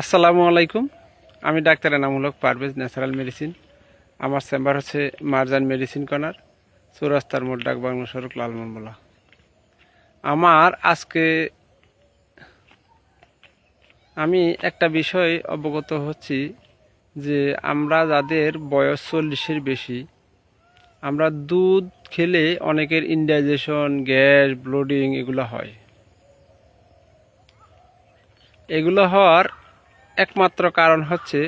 আসসালামু আলাইকুম। আমি doctor Enamul Parvez natural medicine. আমার চেম্বার হচ্ছে মারজান মেডিসিন কর্নার, চৌরাস্তার মোড়, ডাক বাংলা সড়ক লালমনবলা আমার আজকে আমি একটা বিষয় অবগত হচ্ছি যে আমরা যাদের বয়স চল্লিশের বেশি, আমরা দুধ খেলে অনেকের ইনডাইজেশন গ্যাস ব্লোডিং এগুলো হয়। এগুলো হওয়ার একমাত্র কারণ হচ্ছে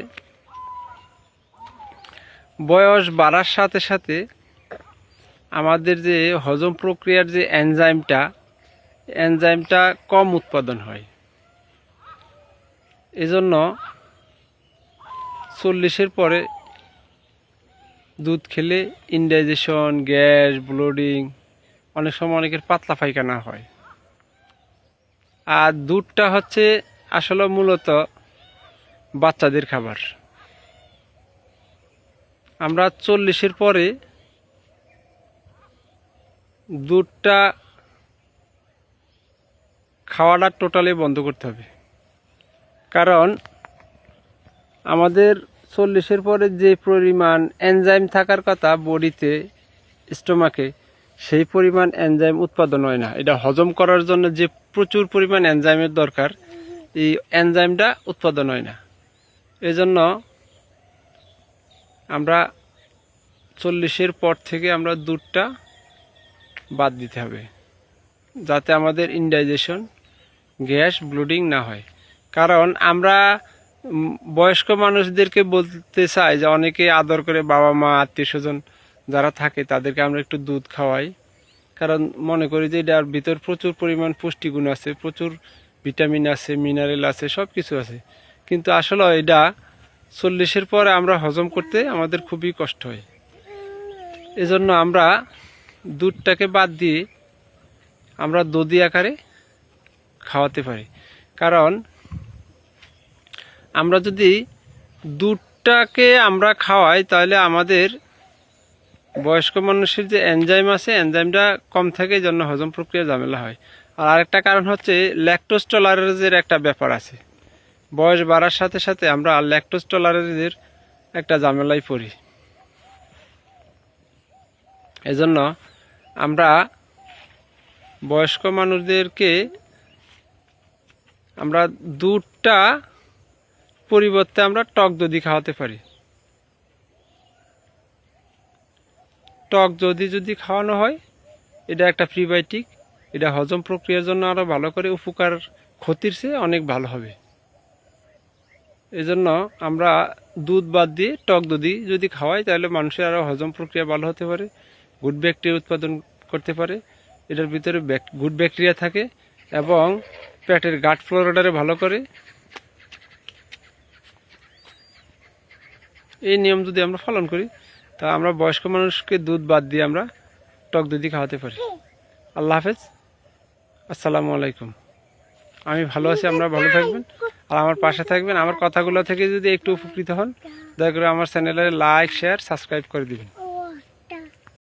বয়স বাড়ার সাথে সাথে আমাদের যে হজম প্রক্রিয়ার যে এনজাইমটা এনজাইমটা কম উৎপাদন হয়। এজন্য চল্লিশের পরে দুধ খেলে ইনডাইজেশন গ্যাস ব্লোডিং অনেক সময় অনেকের পাতলা পায়খানা হয়। আর দুধটা হচ্ছে আসলে মূলত বাচ্চাদের খাবার। আমরা চল্লিশের পরে দুধটা খাওয়াটা টোটালি বন্ধ করতে হবে। কারণ আমাদের চল্লিশের পরে যে পরিমাণ এনজাইম থাকার কথা বডিতে, স্টোমাকে, সেই পরিমাণ এনজাইম উৎপাদন হয় না। এটা হজম করার জন্য যে প্রচুর পরিমাণ এনজাইমের দরকার, এই এনজাইমটা উৎপাদন হয় না। এজন্য আমরা চল্লিশের পর থেকে আমরা দুধটা বাদ দিতে হবে, যাতে আমাদের ইনডাইজেশন গ্যাস ব্লিডিং না হয়। কারণ আমরা বয়স্ক মানুষদেরকে বলতে চাই যে অনেকে আদর করে বাবা মা, আত্মীয় স্বজন যারা থাকে, তাদেরকে আমরা একটু দুধ খাওয়াই। কারণ মনে করি যে এটার ভিতর প্রচুর পরিমাণ পুষ্টিগুণ আছে, প্রচুর ভিটামিন আছে মিনারেল আছে সব কিছু আছে। কিন্তু আসলে এটা চল্লিশের পরে আমরা হজম করতে আমাদের খুবই কষ্ট হয়। এজন্য আমরা দুধটাকে বাদ দিয়ে আমরা দধি আকারে খাওয়াতে পারি। কারণ আমরা যদি দুধটাকে আমরা খাওয়াই, তাহলে আমাদের বয়স্ক মানুষের যে এনজাইম আছে, এনজাইমটা কম থাকে জন্য হজম প্রক্রিয়া ঝামেলা হয়। আর আরেকটা কারণ হচ্ছে ল্যাকটোজ একটা ব্যাপার আছে। বয়স বাড়ার সাথে সাথে আমরা ল্যাকটোজ টলারেজের একটা ঝামেলায় পড়ি। এজন্য আমরা বয়স্ক মানুষদেরকে আমরা দুধটা পরিবর্তে আমরা টক দধি খাওয়াতে পারি। টক দধি যদি খাওয়ানো হয়, এটা একটা প্রিবায়োটিক এটা হজম প্রক্রিয়ার জন্য আরও ভালো করে উপকার, ক্ষতির চেয়ে অনেক ভালো হবে। এজন্য আমরা দুধ বাদ দিয়ে টক দধি যদি খাওয়াই, তাহলে মানুষের আরও হজম প্রক্রিয়া ভালো হতে পারে, গুড ব্যাকটেরিয়া উৎপাদন করতে পারে। এটার ভিতরে গুড ব্যাকটেরিয়া থাকে এবং পেটের গাট ফ্লোরাডারে ভালো করে। এই নিয়ম যদি আমরা পালন করি, তা আমরা বয়স্ক মানুষকে দুধ বাদ দিয়ে আমরা টক দধি খাওয়াতে পারি। আল্লাহ হাফেজ। আসসালামু আলাইকুম। আমি ভালো আছি, আপনারা ভালো থাকবেন। আর আমার পাশে থাকবেন। আমার কথাগুলো থেকে যদি একটু উপকৃত হন, দয়া করে আমার চ্যানেলে লাইক শেয়ার সাবস্ক্রাইব করে দিবেন।